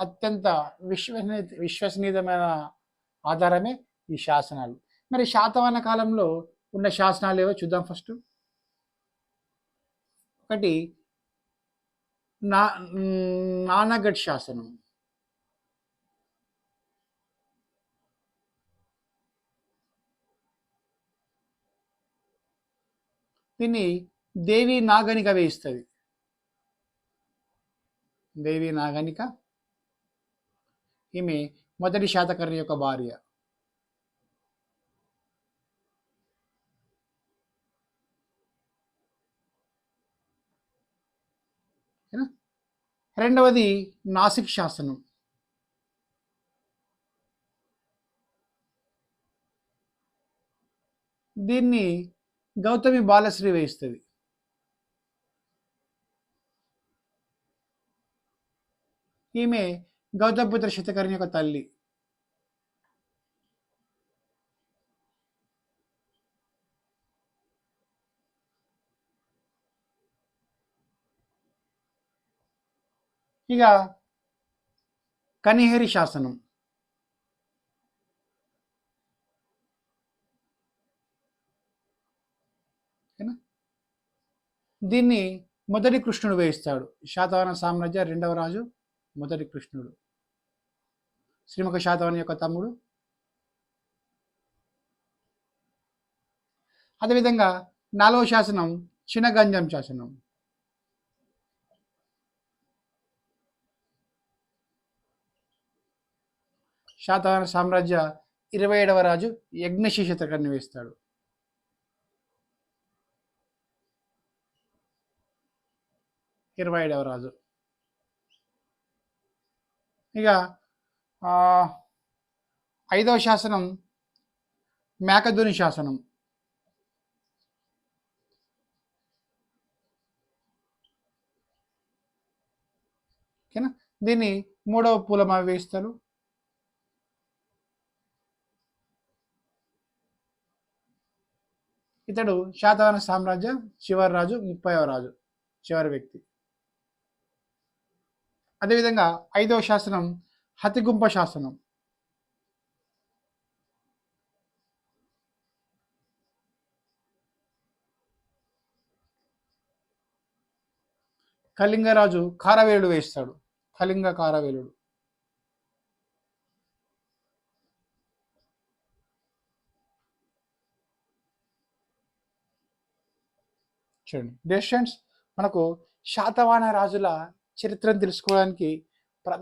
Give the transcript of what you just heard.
అత్యంత విశ్వసనీ విశ్వసనీయమైన ఆధారమే ఈ శాసనాలు. మరి శాతవాహన కాలంలో ఉన్న శాసనాలు ఏవో చూద్దాం ఫస్ట్. ఒకటి నా నానగఢ్ శాసనం. దీన్ని దేవి నాగనిక వేయిస్తుంది. దేవి నాగనిక. ఈమె మొదటి శాతకర్ణి యొక్క భార్య. రెండవది నాసిక్ శాసనం. దీన్ని గౌతమి బాలశ్రీ వేయిస్తుంది. ఈమె గౌతమపుత్ర శతకర్ణి యొక్క తల్లి. ఇక కనిహేరి శాసనం. దీన్ని మొదటి కృష్ణుడు వేయిస్తాడు. శాతవాహన సామ్రాజ్య రెండవ రాజు మొదటి కృష్ణుడు. శ్రీముఖ శాతవాహన యొక్క తమ్ముడు. అదేవిధంగా నాలుగవ శాసనం చినగంజం శాసనం. శాతవాహన సామ్రాజ్య ఇరవై ఏడవ రాజు యజ్ఞశీషతకర్ణి కన్నివేస్తాడు ఇరవై ఏడవ రాజు. ఇక ఐదవ శాసనం మేకధుని శాసనం. ఓకేనా? దీన్ని మూడవ పూలమా వేస్తారు ఇతడు శాతవాహన సామ్రాజ్య చివరి రాజు ముప్పైవ రాజు చివరి వ్యక్తి. అదేవిధంగా ఐదవ శాసనం హతిగుంప శాసనం. కళింగరాజు కారవేలుడు వేస్తాడు. కళింగ కారవేలుడు. చూడండి. డెస్టెంట్స్ మనకు శాతవాహన రాజుల చరిత్రను తెలుసుకోవడానికి